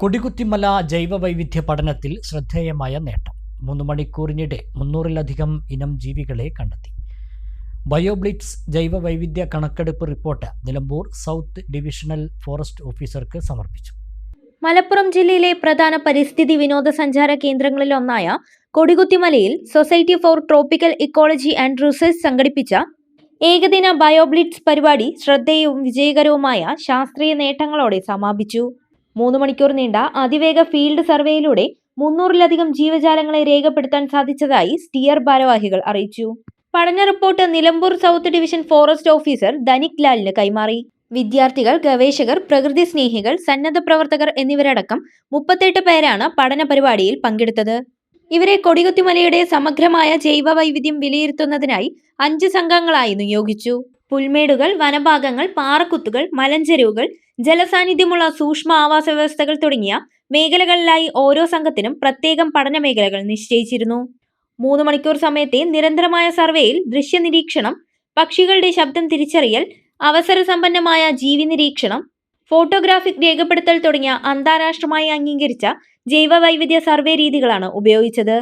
കൊടികുത്തിമല ജൈവവൈവിധ്യ പഠനത്തിൽ ശ്രദ്ധേയമായ നേട്ടം. മൂന്ന് മണിക്കൂറിനിടെ മുന്നൂറിലധികം ഇനം ജീവികളെ കണ്ടെത്തി. ബയോബ്ലിറ്റ്സ് ജൈവവൈവിധ്യ കണക്കെടുപ്പ് report Nilambur south divisional forest ഓഫീസർക്ക് സമർപ്പിച്ചു. മലപ്പുറം ജില്ലയിലെ പ്രധാന പരിസ്ഥിതി വിനോദസഞ്ചാര കേന്ദ്രങ്ങളിലൊന്നായ കൊടികുത്തിമലയിൽ society for tropical ecology and research സംഘടിപ്പിച്ച ഏകദിന ബയോബ്ലിറ്റ്സ് പരിപാടി ശ്രദ്ധേയവും വിജയകരവുമായ ശാസ്ത്രീയ നേട്ടങ്ങളോടെ സമാപിച്ചു. മൂന്ന് മണിക്കൂർ നീണ്ട അതിവേഗ ഫീൽഡ് സർവേയിലൂടെ മുന്നൂറിലധികം ജീവജാലങ്ങളെ രേഖപ്പെടുത്താൻ സാധിച്ചതായി സ്റ്റിയർ ഭാരവാഹികൾ അറിയിച്ചു. പഠന report Nilambur south division forest officer Dhanik ലാലിന് കൈമാറി. വിദ്യാർത്ഥികൾ ഗവേഷകർ പ്രകൃതി സ്നേഹികൾ സന്നദ്ധ പ്രവർത്തകർ എന്നിവരടക്കം മുപ്പത്തെട്ട് പേരാണ് പഠന പരിപാടിയിൽ പങ്കെടുത്തത്. ഇവരെ കൊടികുത്തിമലയുടെ സമഗ്രമായ ജൈവ വൈവിധ്യം വിലയിരുത്തുന്നതിനായി അഞ്ച് സംഘങ്ങളായി നിയോഗിച്ചു. പുൽമേടുകൾ വനഭാഗങ്ങൾ പാറക്കുത്തുകൾ മലഞ്ചെരുവുകൾ ജലസാന്നിധ്യമുള്ള സൂക്ഷ്മ ആവാസ വ്യവസ്ഥകൾ തുടങ്ങിയ മേഖലകളിലായി ഓരോ സംഘത്തിനും പ്രത്യേകം പഠന മേഖലകൾ നിശ്ചയിച്ചിരുന്നു. മൂന്ന് മണിക്കൂർ സമയത്തെ നിരന്തരമായ സർവേയിൽ ദൃശ്യനിരീക്ഷണം പക്ഷികളുടെ ശബ്ദം തിരിച്ചറിയൽ അവസര സമ്പന്നമായ ജീവി നിരീക്ഷണം ഫോട്ടോഗ്രാഫിക് രേഖപ്പെടുത്തൽ തുടങ്ങിയ അന്താരാഷ്ട്രമായി അംഗീകരിച്ച ജൈവവൈവിധ്യ സർവേ രീതികളാണ് ഉപയോഗിച്ചത്.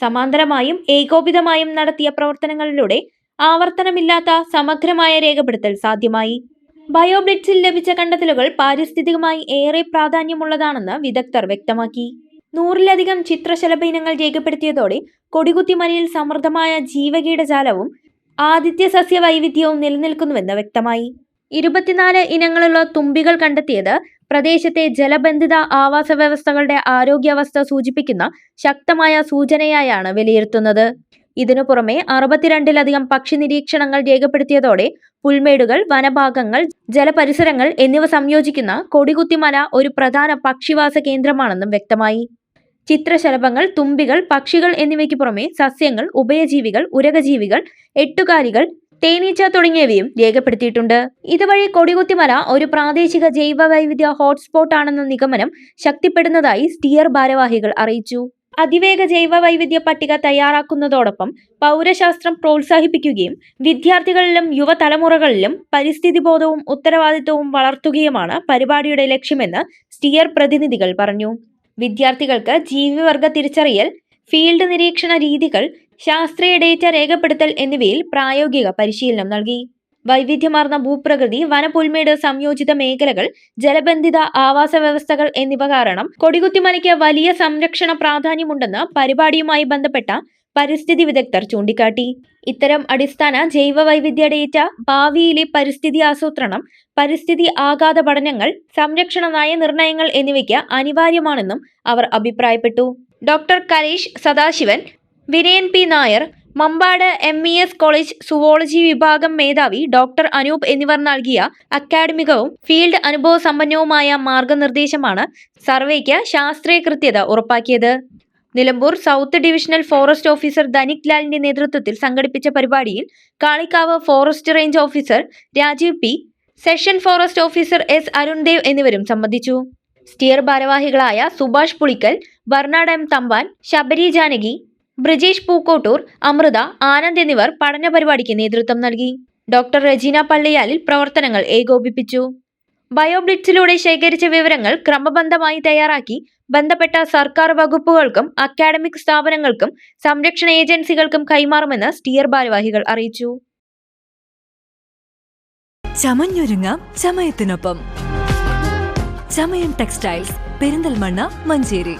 സമാന്തരമായും ഏകോപിതമായും നടത്തിയ പ്രവർത്തനങ്ങളിലൂടെ ആവർത്തനമില്ലാത്ത സമഗ്രമായ രേഖപ്പെടുത്തൽ സാധ്യമായി. ബയോബ്ലിറ്റ്സിൽ ലഭിച്ച കണ്ടെത്തലുകൾ പാരിസ്ഥിതികമായി ഏറെ പ്രാധാന്യമുള്ളതാണെന്ന് വിദഗ്ധർ വ്യക്തമാക്കി. നൂറിലധികം ചിത്രശലഭ ഇനങ്ങൾ രേഖപ്പെടുത്തിയതോടെ കൊടികുത്തിമലയിൽ സമൃദ്ധമായ ജീവകീടജാലവും ആദിത്യ സസ്യ വൈവിധ്യവും നിലനിൽക്കുന്നുവെന്ന് വ്യക്തമായി. ഇരുപത്തിനാല് ഇനങ്ങളുള്ള തുമ്പികൾ കണ്ടെത്തിയത് പ്രദേശത്തെ ജലബന്ധിത ആവാസ വ്യവസ്ഥകളുടെ ആരോഗ്യാവസ്ഥ സൂചിപ്പിക്കുന്ന ശക്തമായ സൂചനയായാണ് വിലയിരുത്തുന്നത്. ഇതിനു പുറമെ അറുപത്തിരണ്ടിലധികം പക്ഷി നിരീക്ഷണങ്ങൾ രേഖപ്പെടുത്തിയതോടെ പുൽമേടുകൾ വനഭാഗങ്ങൾ ജലപരിസരങ്ങൾ എന്നിവ സംയോജിക്കുന്ന കൊടികുത്തിമല ഒരു പ്രധാന പക്ഷിവാസ കേന്ദ്രമാണെന്നും വ്യക്തമായി. ചിത്രശലഭങ്ങൾ തുമ്പികൾ പക്ഷികൾ എന്നിവയ്ക്ക് പുറമെ സസ്യങ്ങൾ ഉഭയജീവികൾ ഉരകജീവികൾ എട്ടുകാലികൾ തേനീച്ച തുടങ്ങിയവയും രേഖപ്പെടുത്തിയിട്ടുണ്ട്. ഇതുവഴി കൊടികുത്തിമല ഒരു പ്രാദേശിക ജൈവവൈവിധ്യ ഹോട്ട്സ്പോട്ട് ആണെന്ന നിഗമനം ശക്തിപ്പെടുന്നതായി സ്റ്റിയർ ഭാരവാഹികൾ അറിയിച്ചു. അതിവേഗ ജൈവ വൈവിധ്യ പട്ടിക തയ്യാറാക്കുന്നതോടൊപ്പം പൗരശാസ്ത്രം പ്രോത്സാഹിപ്പിക്കുകയും വിദ്യാർത്ഥികളിലും യുവതലമുറകളിലും പരിസ്ഥിതി ബോധവും ഉത്തരവാദിത്വവും വളർത്തുകയുമാണ് പരിപാടിയുടെ ലക്ഷ്യമെന്ന് സ്റ്റിയർ പ്രതിനിധികൾ പറഞ്ഞു. വിദ്യാർത്ഥികൾക്ക് ജീവിവർഗ തിരിച്ചറിയൽ ഫീൽഡ് നിരീക്ഷണ രീതികൾ ശാസ്ത്രീയ ഡേറ്റ രേഖപ്പെടുത്തൽ എന്നിവയിൽ പ്രായോഗിക പരിശീലനം നൽകി. വൈവിധ്യമാർന്ന ഭൂപ്രകൃതി വനപുൽമേട് സംയോജിത മേഖലകൾ ജലബന്ധിത ആവാസ വ്യവസ്ഥകൾ എന്നിവ കാരണം കൊടികുത്തിമലയ്ക്ക് വലിയ സംരക്ഷണ പ്രാധാന്യമുണ്ടെന്ന് പരിപാടിയുമായി ബന്ധപ്പെട്ട പരിസ്ഥിതി വിദഗ്ധർ ചൂണ്ടിക്കാട്ടി. ഇത്തരം അടിസ്ഥാന ജൈവ വൈവിധ്യ ഡേറ്റ ഭാവിയിലെ പരിസ്ഥിതി ആസൂത്രണം പരിസ്ഥിതി ആഘാത പഠനങ്ങൾ സംരക്ഷണ നയ നിർണയങ്ങൾ എന്നിവയ്ക്ക് അനിവാര്യമാണെന്നും അവർ അഭിപ്രായപ്പെട്ടു. Doctor Kareesh Sadasivan Vinayan P Nair Mampad M E S college zoology വിഭാഗം മേധാവി ഡോക്ടർ അനൂപ് എന്നിവർ നൽകിയ അക്കാഡമികവും ഫീൽഡ് അനുഭവ സമ്പന്നവുമായ മാർഗനിർദ്ദേശമാണ് സർവേക്ക് ശാസ്ത്രീയ കൃത്യത ഉറപ്പാക്കിയത്. Nilambur south divisional forest officer Dhanik ലാലിന്റെ നേതൃത്വത്തിൽ സംഘടിപ്പിച്ച പരിപാടിയിൽ Kalikavu forest range officer Rajeev P section forest officer S Arundev എന്നിവരും സംബന്ധിച്ചു. സ്റ്റിയർ ഭാരവാഹികളായ സുഭാഷ് പുളിക്കൽ ബർണാഡ് എം തമ്പാൻ ശബരി ജാനകി ബ്രിജേഷ് പൂക്കോട്ടൂർ അമൃത ആനന്ദ് എന്നിവർ പഠന പരിപാടിക്ക് നേതൃത്വം നൽകി. ഡോക്ടർ റജീന പള്ളിയാലിൽ പ്രവർത്തനങ്ങൾ ഏകോപിപ്പിച്ചു. ബയോബ്ലിറ്റ്സിലൂടെ ശേഖരിച്ച വിവരങ്ങൾ ക്രമബന്ധമായി തയ്യാറാക്കി ബന്ധപ്പെട്ട സർക്കാർ വകുപ്പുകൾക്കും അക്കാഡമിക് സ്ഥാപനങ്ങൾക്കും സംരക്ഷണ ഏജൻസികൾക്കും കൈമാറുമെന്ന് സ്റ്റിയർ ഭാരവാഹികൾ അറിയിച്ചു. ചമഞ്ഞൊരുങ്ങാം ചമയത്തിനൊപ്പം. ചമയം ടെക്സ്റ്റൈൽസ് പെരിന്തൽമണ്ണ മഞ്ചേരി.